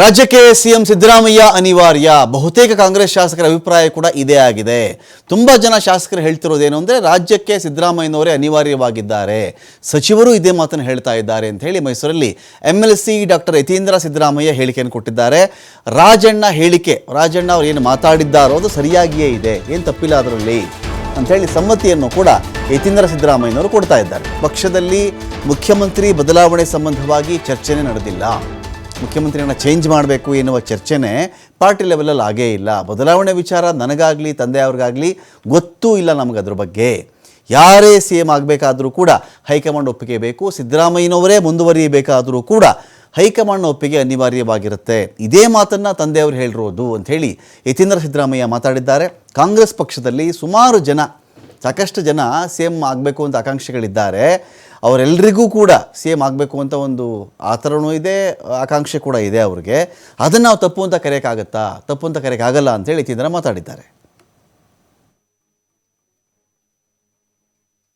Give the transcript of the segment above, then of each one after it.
ರಾಜ್ಯಕ್ಕೆ ಸಿಎಂ ಸಿದ್ದರಾಮಯ್ಯ ಅನಿವಾರ್ಯ. ಬಹುತೇಕ ಕಾಂಗ್ರೆಸ್ ಶಾಸಕರ ಅಭಿಪ್ರಾಯ ಕೂಡ ಇದೇ ಆಗಿದೆ. ತುಂಬ ಜನ ಶಾಸಕರು ಹೇಳ್ತಿರೋದೇನು ಅಂದರೆ ರಾಜ್ಯಕ್ಕೆ ಸಿದ್ದರಾಮಯ್ಯನವರೇ ಅನಿವಾರ್ಯವಾಗಿದ್ದಾರೆ. ಸಚಿವರು ಇದೇ ಮಾತನ್ನು ಹೇಳ್ತಾ ಇದ್ದಾರೆ ಅಂತ ಹೇಳಿ ಮೈಸೂರಲ್ಲಿ M L C doctor Yathindra Siddaramaiah ಹೇಳಿಕೆಯನ್ನು ಕೊಟ್ಟಿದ್ದಾರೆ. ರಾಜಣ್ಣ ಹೇಳಿಕೆ, ರಾಜಣ್ಣ ಅವರು ಏನು ಮಾತಾಡಿದ್ದಾರೋ ಅದು ಸರಿಯಾಗಿಯೇ ಇದೆ. ಏನು ತಪ್ಪಿಲ್ಲ ಅದರಲ್ಲಿ ಅಂಥೇಳಿ ಸಮ್ಮತಿಯನ್ನು ಕೂಡ ಯತೀಂದ್ರ ಸಿದ್ದರಾಮಯ್ಯನವರು ಕೊಡ್ತಾ ಇದ್ದಾರೆ. ಪಕ್ಷದಲ್ಲಿ ಮುಖ್ಯಮಂತ್ರಿ ಬದಲಾವಣೆ ಸಂಬಂಧವಾಗಿ ಚರ್ಚೆನೇ ನಡೆದಿಲ್ಲ. ಮುಖ್ಯಮಂತ್ರಿಯನ್ನ ಚೇಂಜ್ ಮಾಡಬೇಕು ಎನ್ನುವ ಚರ್ಚೆನೇ ಪಾರ್ಟಿ ಲೆವೆಲಲ್ಲಿ ಆಗೇ ಇಲ್ಲ. ಬದಲಾವಣೆ ವಿಚಾರ ನನಗಾಗಲಿ, ತಂದೆ ಅವ್ರಿಗಾಗಲಿ ಗೊತ್ತೂ ಇಲ್ಲ ನಮಗೆ ಅದ್ರ ಬಗ್ಗೆ. ಯಾರೇ ಸಿ ಎಂ ಆಗಬೇಕಾದರೂ ಕೂಡ ಹೈಕಮಾಂಡ್ ಒಪ್ಪಿಗೆ ಬೇಕು, ಸಿದ್ದರಾಮಯ್ಯನವರೇ ಮುಂದುವರಿಯಬೇಕಾದರೂ ಕೂಡ ಹೈಕಮಾಂಡ್ನ ಒಪ್ಪಿಗೆ ಅನಿವಾರ್ಯವಾಗಿರುತ್ತೆ. ಇದೇ ಮಾತನ್ನು ತಂದೆಯವರು ಹೇಳಿರೋದು ಅಂಥೇಳಿ ಯತೀಂದ್ರ ಸಿದ್ದರಾಮಯ್ಯ ಮಾತಾಡಿದ್ದಾರೆ. ಕಾಂಗ್ರೆಸ್ ಪಕ್ಷದಲ್ಲಿ ಸುಮಾರು ಜನ, ಸಾಕಷ್ಟು ಜನ ಸಿ ಎಂ ಆಗಬೇಕು ಅಂತ ಆಕಾಂಕ್ಷೆಗಳಿದ್ದಾರೆ. ಅವರೆಲ್ಲರಿಗೂ ಕೂಡ ಸೇಮ್ ಆಗಬೇಕು ಅಂತ ಒಂದು ಆ ಇದೆ, ಆಕಾಂಕ್ಷೆ ಕೂಡ ಇದೆ ಅವ್ರಿಗೆ. ಅದನ್ನು ನಾವು ತಪ್ಪು ಅಂತ ಕರೆಯೋಕ್ಕಾಗತ್ತಾ? ತಪ್ಪು ಅಂತ ಕರೆಯೋಕ್ಕಾಗಲ್ಲ ಅಂತೇಳಿ ಯತೀಂದ್ರ ಮಾತಾಡಿದ್ದಾರೆ.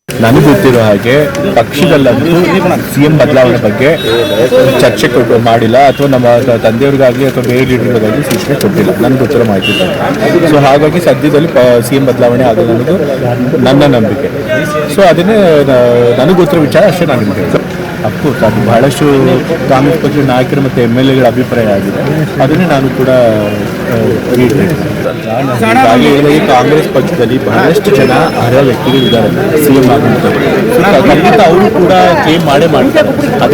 ನನಗೆ ಗೊತ್ತಿರೋ ಹಾಗೆ ಪಕ್ಷದಲ್ಲಂತೂ ಸಿ ಎಂ ಬದಲಾವಣೆ ಬಗ್ಗೆ ಚರ್ಚೆ ಕೊಟ್ಟು ಮಾಡಿಲ್ಲ, ಅಥವಾ ನಮ್ಮ ತಂದೆಯವ್ರಿಗಾಗಲಿ ಅಥವಾ ಬೇರೆ ಲೀಡರ್ಗಳಿಗಾಗಲಿ ಸೂಚನೆ ಕೊಟ್ಟಿಲ್ಲ. ನನಗೆ ಗೊತ್ತಿರೋ ಮಾಹಿತಿ ಸೊ ಹಾಗಾಗಿ ಸದ್ಯದಲ್ಲಿ ಸಿ ಎಂ ಬದಲಾವಣೆ ಆಗೋದು ನನ್ನ ನಂಬಿಕೆ. ಸೊ ಅದನ್ನೇ ನನಗೋಸ್ಕರ ವಿಚಾರ ಅಷ್ಟೇ ನಾನು ನಿಮಗೆ ಅಫ್ಕೋರ್ಸ್ ಅದು ಬಹಳಷ್ಟು ಕಾಂಗ್ರೆಸ್ ಪಕ್ಷದ ನಾಯಕರು ಮತ್ತು ಎಂ ಎಲ್ ಎಗಳ ಅಭಿಪ್ರಾಯ ಆಗಿದೆ. ಅದನ್ನೇ ನಾನು ಕೂಡ ಕಾಂಗ್ರೆಸ್ ಪಕ್ಷದಲ್ಲಿ ಬಹಳಷ್ಟು ಜನ ಅರ್ಹ ವ್ಯಕ್ತಿಗಳಿದ್ದಾರೆ. ಸಿ ಎಂ ಆಗುವಂಥದ್ದು ಖಂಡಿತ ಅವರು ಕೂಡ ಕ್ಲೇಮ್ ಮಾಡೇ ಮಾಡ್ತಾರೆ. ಅದು